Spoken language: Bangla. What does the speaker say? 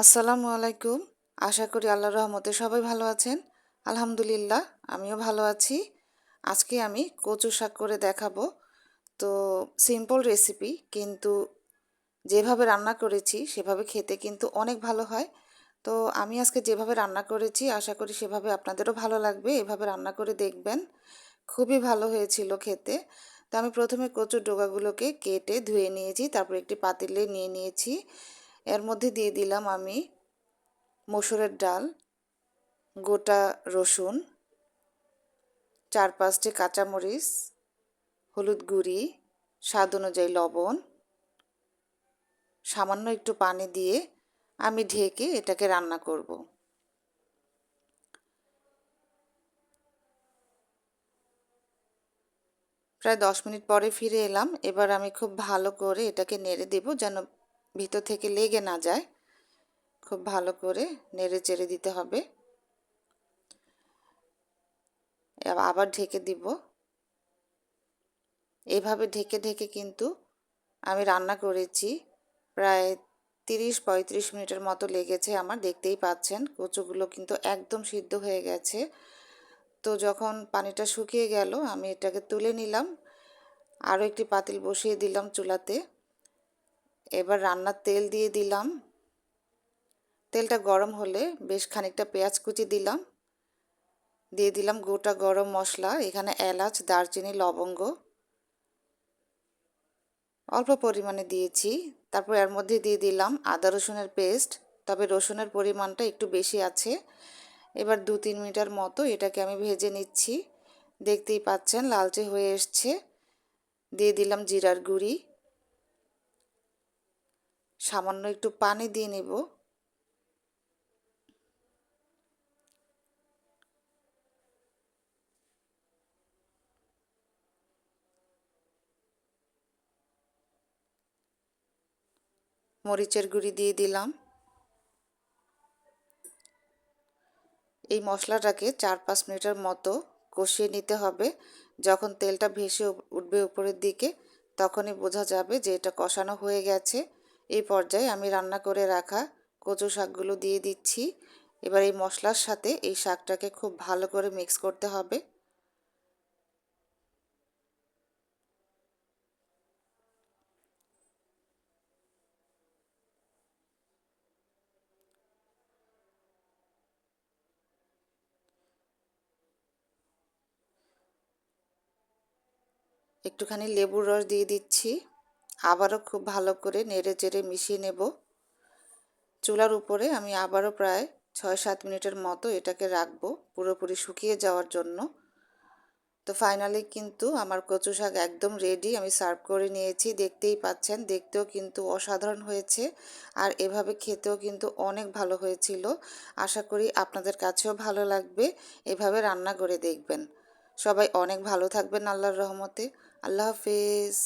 আসসালামু আলাইকুম। আশা করি আল্লাহ রহমতে সবাই ভালো আছেন। আলহামদুলিল্লাহ, আমিও ভালো আছি। আজকে আমি কচু শাক করে দেখাবো। তো সিম্পল রেসিপি কিন্তু যেভাবে রান্না করেছি, সেভাবে খেতে কিন্তু অনেক ভালো হয়। তো আমি আজকে যেভাবে রান্না করেছি, আশা করি সেভাবে আপনাদেরও ভালো লাগবে। এভাবে রান্না করে দেখবেন। খুবই ভালো হয়েছিল খেতে। তো আমি প্রথমে কচুর ডোগাগুলোকে কেটে ধুয়ে নিয়েছি, তারপর একটি পাতিলে নিয়ে নিয়েছি। এর মধ্যে দিয়ে দিলাম আমি মসুরের ডাল, গোটা রসুন চার পাঁচটি কাঁচামরিচ, হলুদ গুঁড়ি, স্বাদ অনুযায়ী লবণ, সামান্য একটু পানি দিয়ে আমি ঢেকে এটাকে রান্না করব। প্রায় দশ মিনিট পরে ফিরে এলাম। এবার আমি খুব ভালো করে এটাকে নেড়ে দেব যেন ভিতর থেকে লেগে না যায়, খুব ভালো করে নেড়ে চেড়ে দিতে হবে। আবার ঢেকে দিব। এভাবে ঢেকে ঢেকে কিন্তু আমি রান্না করেছি। প্রায় তিরিশ পঁয়ত্রিশ মিনিটের মতো লেগেছে আমার, দেখতেই পাচ্ছেন কচুগুলো কিন্তু একদম সিদ্ধ হয়ে গেছে। তো যখন পানিটা শুকিয়ে গেল, আমি এটাকে তুলে নিলাম। আরও একটি পাতিল বসিয়ে দিলাম চুলাতে। এবার রান্নার তেল দিয়ে দিলাম। তেলটা গরম হলে বেশ খানিকটা পেঁয়াজ কুচি দিলাম। দিয়ে দিলাম গোটা গরম মশলা, এখানে এলাচ, দারচিনি, লবঙ্গ। অল্প পরিমাণে দিয়েছি। তারপর এর মধ্যে দিয়ে দিলাম আদা রসুনের পেস্ট। তবে রসুনের পরিমাণটা একটু বেশি আছে। এবার দু তিন মিনিটের মতো এটাকে আমি ভেজে নিচ্ছি। দেখতেই পাচ্ছেন, লালচে হয়ে এসছে। দিয়ে দিলাম জিরার গুঁড়ি। সামান্য একটু পানি দিয়ে নেব। মরিচের গুঁড়ি দিয়ে দিলাম। এই মশলাটাকে চার পাঁচ মিনিটের মতো কষিয়ে নিতে হবে। যখন তেলটা ভেসে উঠবে উপরের দিকে, তখনই বোঝা যাবে যে এটা কষানো হয়ে গেছে। এই পর্যায়ে আমি রান্না করে রাখা কচু শাকগুলো দিয়ে দিচ্ছি। এবার এই মশলার সাথে এই শাকটাকে খুব ভালো করে মিক্স করতে হবে। একটুখানি লেবুর রস দিয়ে দিচ্ছি। আবারও খুব ভালো করে নেড়ে চেড়ে মিশিয়ে নেব। চুলার উপরে আমি আবারও প্রায় ছয় সাত মিনিটের মতো এটাকে রাখব পুরোপুরি শুকিয়ে যাওয়ার জন্য। তো ফাইনালি কিন্তু আমার কচু শাক একদম রেডি আমি সার্ভ করে নিয়েছি। দেখতেই পাচ্ছেন, দেখতেও কিন্তু অসাধারণ হয়েছে আর এভাবে খেতেও কিন্তু অনেক ভালো হয়েছিল। আশা করি আপনাদের কাছেও ভালো লাগবে, এভাবে রান্না করে দেখবেন। সবাই অনেক ভালো থাকবেন আল্লাহর রহমতে। আল্লাহ হাফেজ।